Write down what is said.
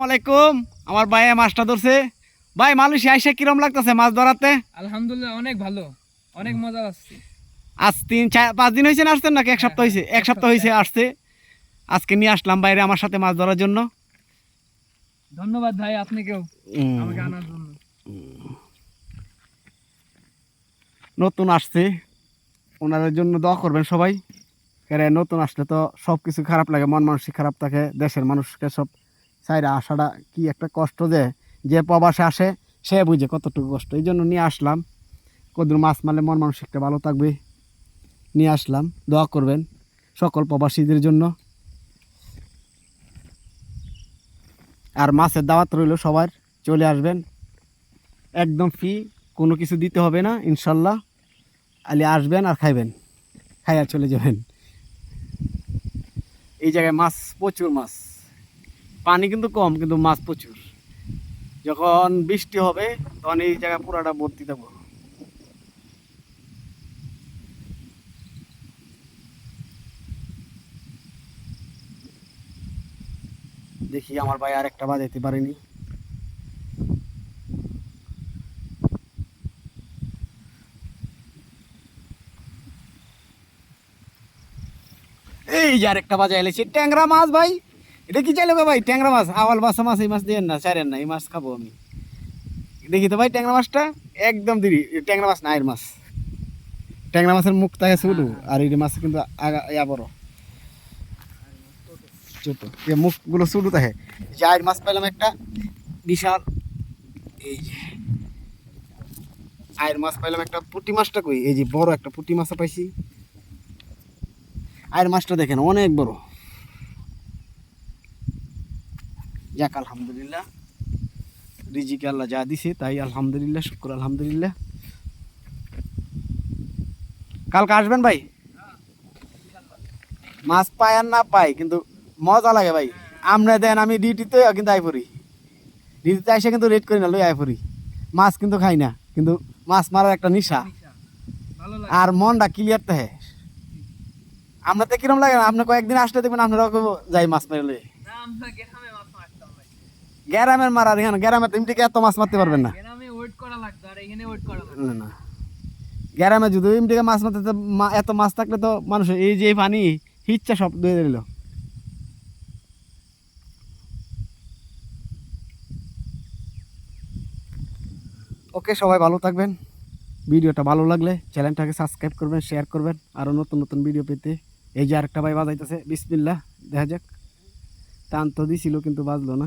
আলাইকুম। আমার ভাই মাছটা ধরছে। ভাই মালয়েশিয়া আইসা কিরম লাগতেছে মাছ ধরাতে? আলহামদুলিল্লাহ অনেক ভালো। অনেক মজা আসছে। আজ তিন চার পাঁচ দিন হয়েছে না আসছেন নাকি? এক সপ্তাহ হয়েছে এক সপ্তাহ হয়েছে আসছে। আজকে নিয়ে আসলাম বাইরে আমার সাথে মাছ ধরার জন্য। ধন্যবাদ ভাই আপনাকেও। আমাকে আনার জন্য। নতুন আসছে। ওনাদের জন্য দোয়া করবেন সবাই। এরা নতুন আসলে তো সব কিছু খারাপ লাগে মন মানসিক খারাপ থাকে দেশের মানুষকে সব চাইরা আসাটা কি একটা কষ্ট যে যে প্রবাসে আসে, সে বুঝে কতটুকু কষ্ট। এই জন্য নিয়ে আসলাম। কদুর মাছ মারলে মন মানসিকটা ভালো থাকবে। নিয়ে আসলাম। দোয়া করবেন সকল প্রবাসীদের জন্য। আর মাছের দাওয়াত রইল সবার। চলে আসবেন। একদম ফ্রি, কোনো কিছু দিতে হবে না, ইনশাল্লাহ। আলি আসবেন আর খাইবেন। খাইয়া চলে যাবেন। এই জায়গায় মাছ, প্রচুর মাছ। পানি কিন্তু কম, কিন্তু মাছ প্রচুর। যখন বৃষ্টি হবে, তখন এই জায়গা পুরাটা ভর্তি দেবো। দেখি আমার ভাই আর একটা বাজাইতে পারেনি। এই যে আরেকটা বাজা এলেছে ট্যাংরা মাছ ভাই। এটা কি চাইলে ভাই? ট্যাংরা মাছ? আওয়াল বাসা মাছ, এই মাছ দেন না ছাড়েন না, এই মাছ খাব আমি। দেখি তো ভাই, ট্যাংরা মাছটা একদম দিদি ট্যাংরা মাছ না, এর মাছ। ট্যাংরা মাছের মুখ থাকে শুধু আর এই মাছ কিন্তু আগা বড়। ছোট। এ মুখগুলো শুধু থাকে যাই মাছ পেলাম একটা, বিশাল। এই যে। আয়ের মাছ পাইলাম একটা পুঁটি মাছটা কই? এই যে বড় একটা পুঁটি মাছও পাইছি। আয়ের মাছটা দেখেন, অনেক বড়। যাক, আলহামদুলিল্লাহ। রিজিকে আল্লাহ যা দিছে, তাই আলহামদুলিল্লাহ, শুক্র আলহামদুলিল্লাহ। কালকে আসবেন ভাই? মাছ পাই আর না পাই, কিন্তু মজা লাগে ভাই। আমরা দেন, আমি ডিউটিতে কিন্তু আই পড়ি। ডিউটিতে এসে কিন্তু রেড করি না, লই আই পড়ি। মাছ কিন্তু খাই না, কিন্তু মাছ মারার একটা নিশা। আর মনটা ক্লিয়ার থাকে আমরা তো কিরম লাগে না, আপনি কয়েকদিন আসলে দেখবেন আপনারা কেউ যাই মাছ মেরে লই না আমরা গ্রামে মাছ মারতাম ভাই গ্যারামের মারা এখানে গ্যারামে তো এমনি এত মাছ মারতে পারবেন না। গ্যারামে যদি এমনি মাছ মারতে এত মাছ থাকলে তো মানুষ এই যে পানি হিচ্ছা সব দিয়ে দিল। ওকে সবাই ভালো থাকবেন। ভিডিওটা ভালো লাগলে চ্যানেলটাকে সাবস্ক্রাইব করবেন শেয়ার করবেন। আরও নতুন নতুন ভিডিও পেতে। এই যে আরেকটা ভাই বাজাইতেছে বিসমিল্লা দেখা যাক। টান তো দিছিল কিন্তু বাজলো না।